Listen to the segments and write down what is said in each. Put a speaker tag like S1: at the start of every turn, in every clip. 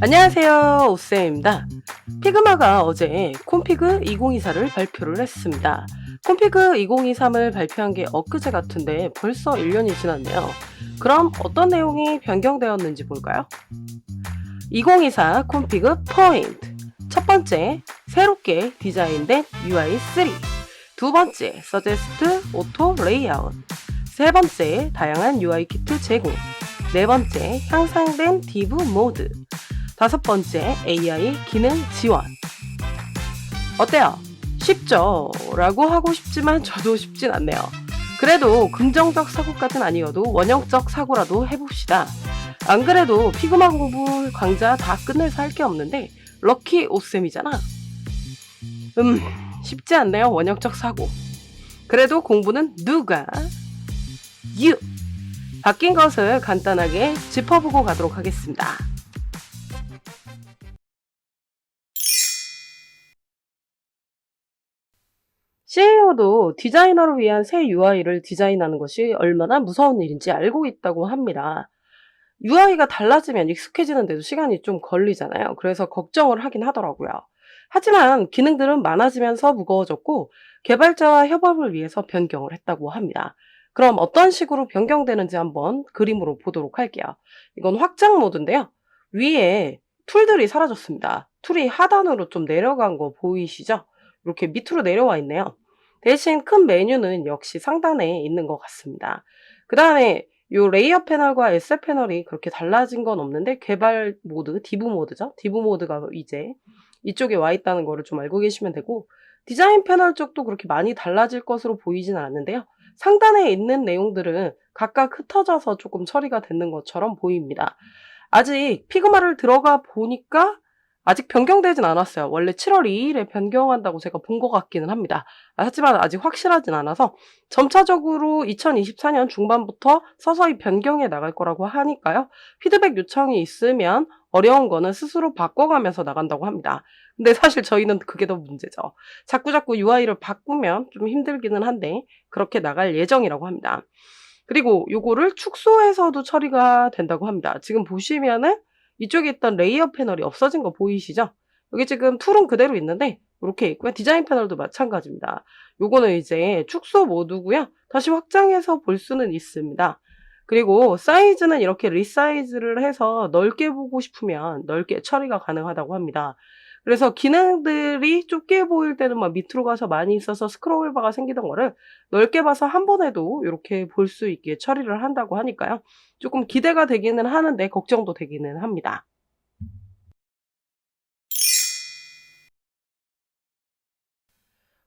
S1: 안녕하세요. 오쌤입니다. 피그마가 어제 콤피그 2024를 발표를 했습니다. 콤피그 2023을 발표한 게 엊그제 같은데 벌써 1년이 지났네요. 그럼 어떤 내용이 변경되었는지 볼까요? 2024 콤피그 포인트. 첫 번째, 새롭게 디자인된 UI3. 두 번째, 서제스트 오토 레이아웃. 세 번째, 다양한 UI 키트 제공. 네 번째, 향상된 디브 모드. 다섯 번째, AI 기능 지원. 어때요? 쉽죠? 라고 하고 싶지만 저도 쉽진 않네요. 그래도 긍정적 사고까진 아니어도 원형적 사고라도 해봅시다. 안 그래도 피그마 공부 강좌 다 끝내서 할 게 없는데 럭키 오쌤이잖아. 음, 쉽지 않네요. 원형적 사고. 그래도 공부는 누가? 유! 바뀐 것을 간단하게 짚어보고 가도록 하겠습니다. CEO도 디자이너를 위한 새 UI를 디자인하는 것이 얼마나 무서운 일인지 알고 있다고 합니다. UI가 달라지면 익숙해지는데도 시간이 좀 걸리잖아요. 그래서 걱정을 하긴 하더라고요. 하지만 기능들은 많아지면서 무거워졌고 개발자와 협업을 위해서 변경을 했다고 합니다. 그럼 어떤 식으로 변경되는지 한번 그림으로 보도록 할게요. 이건 확장 모드인데요. 위에 툴들이 사라졌습니다. 툴이 하단으로 좀 내려간 거 보이시죠? 이렇게 밑으로 내려와 있네요. 대신 큰 메뉴는 역시 상단에 있는 것 같습니다. 그 다음에 이 레이어 패널과 에셋 패널이 그렇게 달라진 건 없는데 개발 모드, 디브 모드죠. 디브 모드가 이제 이쪽에 와 있다는 거를 좀 알고 계시면 되고 디자인 패널 쪽도 그렇게 많이 달라질 것으로 보이지는 않는데요. 상단에 있는 내용들은 각각 흩어져서 조금 처리가 되는 것처럼 보입니다. 아직 피그마를 들어가 보니까 아직 변경되진 않았어요. 원래 7월 2일에 변경한다고 제가 본 것 같기는 합니다. 하지만 아직 확실하진 않아서 점차적으로 2024년 중반부터 서서히 변경해 나갈 거라고 하니까요. 피드백 요청이 있으면 어려운 거는 스스로 바꿔가면서 나간다고 합니다. 근데 사실 저희는 그게 더 문제죠. 자꾸자꾸 UI를 바꾸면 좀 힘들기는 한데 그렇게 나갈 예정이라고 합니다. 그리고 요거를 축소해서도 처리가 된다고 합니다. 지금 보시면은 이쪽에 있던 레이어 패널이 없어진 거 보이시죠? 여기 지금 툴은 그대로 있는데 이렇게 있고요. 디자인 패널도 마찬가지입니다. 요거는 이제 축소 모드고요. 다시 확장해서 볼 수는 있습니다. 그리고 사이즈는 이렇게 리사이즈를 해서 넓게 보고 싶으면 넓게 처리가 가능하다고 합니다. 그래서 기능들이 좁게 보일 때는 막 밑으로 가서 많이 있어서 스크롤바가 생기던 거를 넓게 봐서 한 번에도 이렇게 볼 수 있게 처리를 한다고 하니까요. 조금 기대가 되기는 하는데 걱정도 되기는 합니다.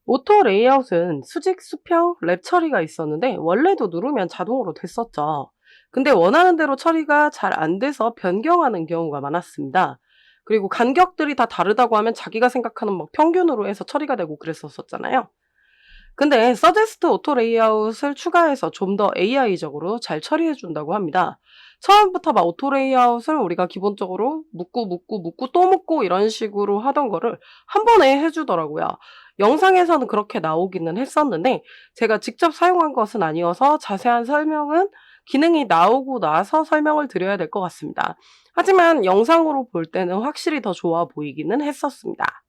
S1: 오토 레이아웃은 수직, 수평, 랩 처리가 있었는데 원래도 누르면 자동으로 됐었죠. 근데 원하는 대로 처리가 잘 안 돼서 변경하는 경우가 많았습니다. 그리고 간격들이 다 다르다고 하면 자기가 생각하는 뭐 평균으로 해서 처리가 되고 그랬었잖아요. 근데 서제스트 오토 레이아웃을 추가해서 좀 더 AI적으로 잘 처리해 준다고 합니다. 처음부터 막 오토 레이아웃을 우리가 기본적으로 묶고 묶고 묶고 또 묶고 이런 식으로 하던 거를 한 번에 해주더라고요. 영상에서는 그렇게 나오기는 했었는데 제가 직접 사용한 것은 아니어서 자세한 설명은 기능이 나오고 나서 설명을 드려야 될 것 같습니다. 하지만 영상으로 볼 때는 확실히 더 좋아 보이기는 했었습니다.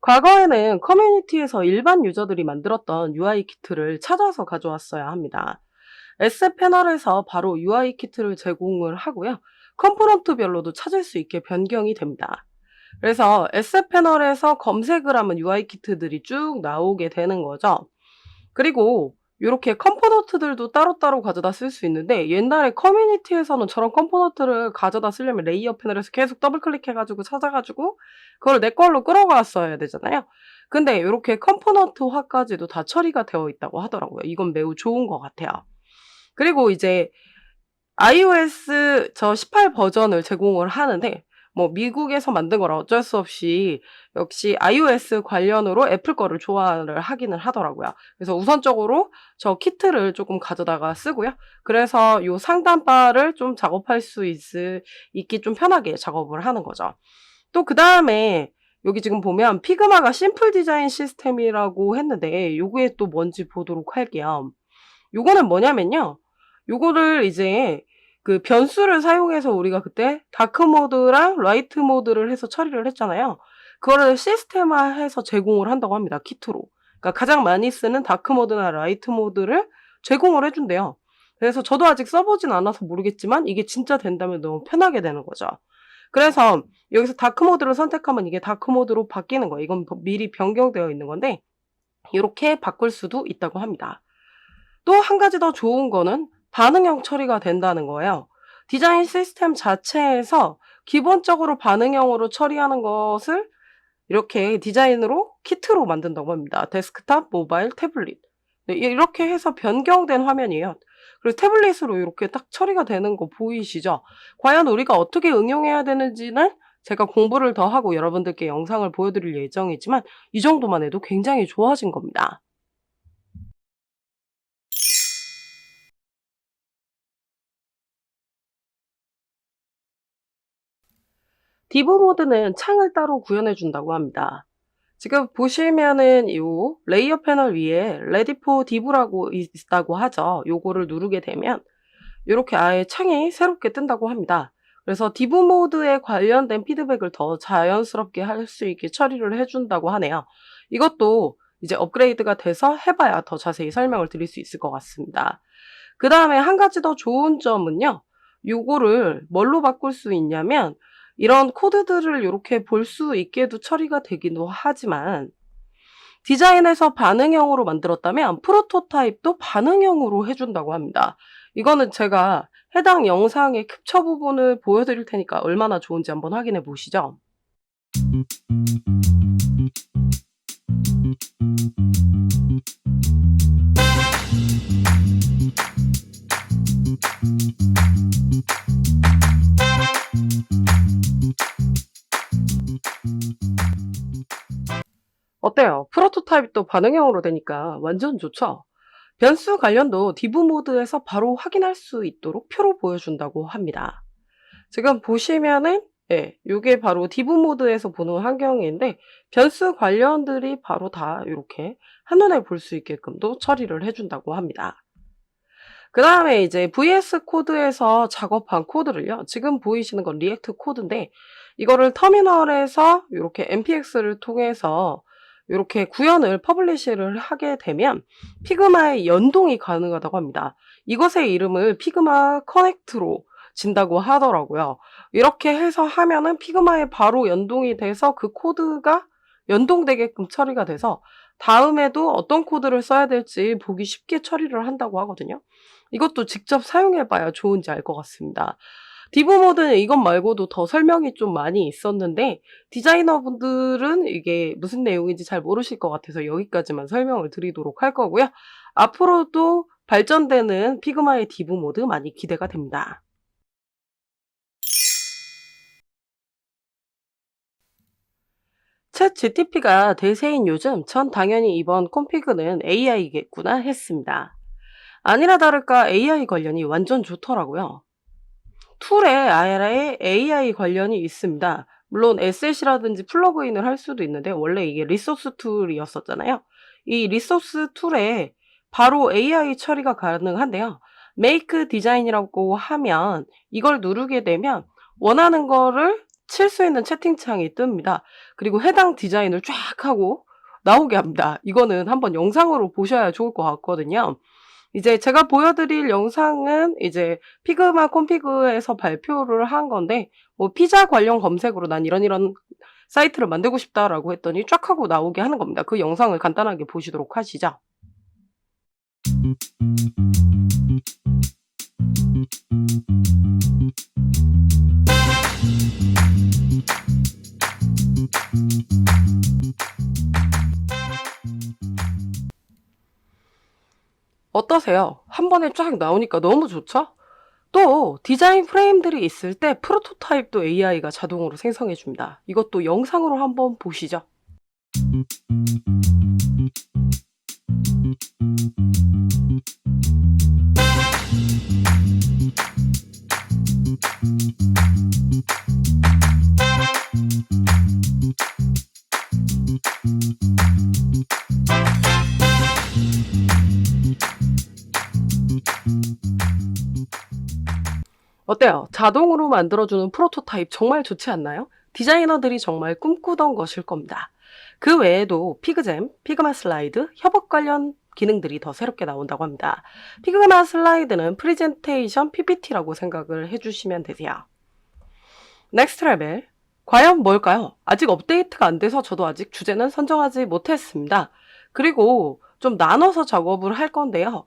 S1: 과거에는 커뮤니티에서 일반 유저들이 만들었던 UI 키트를 찾아서 가져왔어야 합니다. 에셋 패널에서 바로 UI 키트를 제공을 하고요. 컴포넌트별로도 찾을 수 있게 변경이 됩니다. 그래서 에셋 패널에서 검색을 하면 UI 키트들이 쭉 나오게 되는 거죠. 그리고 이렇게 컴포넌트들도 따로따로 가져다 쓸 수 있는데 옛날에 커뮤니티에서는 저런 컴포넌트를 가져다 쓰려면 레이어 패널에서 계속 더블 클릭해가지고 찾아가지고 그걸 내 걸로 끌어갔어야 되잖아요. 근데 이렇게 컴포넌트화까지도 다 처리가 되어 있다고 하더라고요. 이건 매우 좋은 것 같아요. 그리고 이제 iOS 저 18 버전을 제공을 하는데 뭐 미국에서 만든 거라 어쩔 수 없이 역시 iOS 관련으로 애플 거를 좋아를 하기는 하더라고요. 그래서 우선적으로 저 키트를 조금 가져다가 쓰고요. 그래서 요 상단 바를 좀 작업할 수 있을, 있기 좀 편하게 작업을 하는 거죠. 또 그 다음에 여기 지금 보면 피그마가 심플 디자인 시스템이라고 했는데 요게 또 뭔지 보도록 할게요. 요거는 뭐냐면요. 요거를 이제 그 변수를 사용해서 우리가 그때 다크 모드랑 라이트 모드를 해서 처리를 했잖아요. 그거를 시스템화해서 제공을 한다고 합니다. 키트로. 그러니까 가장 많이 쓰는 다크 모드나 라이트 모드를 제공을 해준대요. 그래서 저도 아직 써보진 않아서 모르겠지만 이게 진짜 된다면 너무 편하게 되는 거죠. 그래서 여기서 다크 모드를 선택하면 이게 다크 모드로 바뀌는 거예요. 이건 미리 변경되어 있는 건데 이렇게 바꿀 수도 있다고 합니다. 또 한 가지 더 좋은 거는 반응형 처리가 된다는 거예요. 디자인 시스템 자체에서 기본적으로 반응형으로 처리하는 것을 이렇게 디자인으로 키트로 만든다고 합니다. 데스크탑, 모바일, 태블릿. 네, 이렇게 해서 변경된 화면이에요. 그래서 태블릿으로 이렇게 딱 처리가 되는 거 보이시죠? 과연 우리가 어떻게 응용해야 되는지는 제가 공부를 더 하고 여러분들께 영상을 보여드릴 예정이지만 이 정도만 해도 굉장히 좋아진 겁니다. 디브 모드는 창을 따로 구현해 준다고 합니다. 지금 보시면은 이 레이어 패널 위에 레디 포 디브라고 있다고 하죠. 요거를 누르게 되면 이렇게 아예 창이 새롭게 뜬다고 합니다. 그래서 디브 모드에 관련된 피드백을 더 자연스럽게 할 수 있게 처리를 해준다고 하네요. 이것도 이제 업그레이드가 돼서 해봐야 더 자세히 설명을 드릴 수 있을 것 같습니다. 그 다음에 한 가지 더 좋은 점은요. 요거를 뭘로 바꿀 수 있냐면 이런 코드들을 이렇게 볼 수 있게도 처리가 되기도 하지만 디자인에서 반응형으로 만들었다면 프로토타입도 반응형으로 해준다고 합니다. 이거는 제가 해당 영상의 캡처 부분을 보여드릴 테니까 얼마나 좋은지 한번 확인해 보시죠. 타입도 반응형으로 되니까 완전 좋죠? 변수 관련도 디브 모드에서 바로 확인할 수 있도록 표로 보여준다고 합니다. 지금 보시면은 예, 이게 바로 디브 모드에서 보는 환경인데 변수 관련들이 바로 다 이렇게 한눈에 볼 수 있게끔도 처리를 해준다고 합니다. 그 다음에 이제 VS 코드에서 작업한 코드를요. 지금 보이시는 건 리액트 코드인데 이거를 터미널에서 이렇게 npx를 통해서 이렇게 구현을 퍼블리시를 하게 되면 피그마의 연동이 가능하다고 합니다. 이것의 이름을 피그마 커넥트로 진다고 하더라고요. 이렇게 해서 하면은 피그마에 바로 연동이 돼서 그 코드가 연동되게끔 처리가 돼서 다음에도 어떤 코드를 써야 될지 보기 쉽게 처리를 한다고 하거든요. 이것도 직접 사용해봐야 좋은지 알 것 같습니다. 디브 모드는 이것 말고도 더 설명이 좀 많이 있었는데 디자이너분들은 이게 무슨 내용인지 잘 모르실 것 같아서 여기까지만 설명을 드리도록 할 거고요. 앞으로도 발전되는 피그마의 디브 모드 많이 기대가 됩니다. 챗 GTP가 대세인 요즘 전 당연히 이번 콤피그는 AI겠구나 했습니다. 아니라 다를까 AI 관련이 완전 좋더라고요. 툴에 아예 AI 관련이 있습니다. 물론 에셋이라든지 플러그인을 할 수도 있는데 원래 이게 리소스 툴이었었잖아요. 이 리소스 툴에 바로 AI 처리가 가능한데요. 메이크 디자인이라고 하면 이걸 누르게 되면 원하는 거를 칠 수 있는 채팅창이 뜹니다. 그리고 해당 디자인을 쫙 하고 나오게 합니다. 이거는 한번 영상으로 보셔야 좋을 것 같거든요. 이제 제가 보여드릴 영상은 이제 피그마 콤피그에서 발표를 한 건데 뭐 피자 관련 검색으로 난 이런 이런 사이트를 만들고 싶다라고 했더니 쫙 하고 나오게 하는 겁니다. 그 영상을 간단하게 보시도록 하시죠. 어떠세요? 한 번에 쫙 나오니까 너무 좋죠? 또 디자인 프레임들이 있을 때 프로토타입도 AI가 자동으로 생성해 줍니다. 이것도 영상으로 한번 보시죠. 어때요? 자동으로 만들어주는 프로토타입 정말 좋지 않나요? 디자이너들이 정말 꿈꾸던 것일 겁니다. 그 외에도 피그잼, 피그마 슬라이드, 협업 관련 기능들이 더 새롭게 나온다고 합니다. 피그마 슬라이드는 프레젠테이션 PPT라고 생각을 해주시면 되세요. 넥스트 레벨. 과연 뭘까요? 아직 업데이트가 안 돼서 저도 아직 주제는 선정하지 못했습니다. 그리고 좀 나눠서 작업을 할 건데요.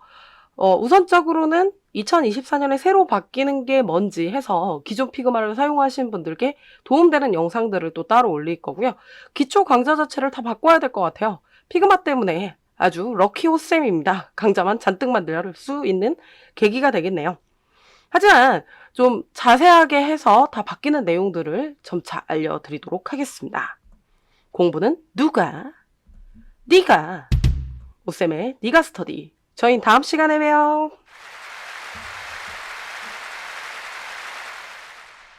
S1: 어, 우선적으로는 2024년에 새로 바뀌는 게 뭔지 해서 기존 피그마를 사용하시는 분들께 도움되는 영상들을 또 따로 올릴 거고요. 기초 강좌 자체를 다 바꿔야 될 것 같아요. 피그마 때문에 아주 럭키 호쌤입니다. 강좌만 잔뜩 만들 수 있는 계기가 되겠네요. 하지만 좀 자세하게 해서 다 바뀌는 내용들을 점차 알려드리도록 하겠습니다. 공부는 누가? 네가. 오쌤의 네가 스터디. 저희 다음 시간에 봬요.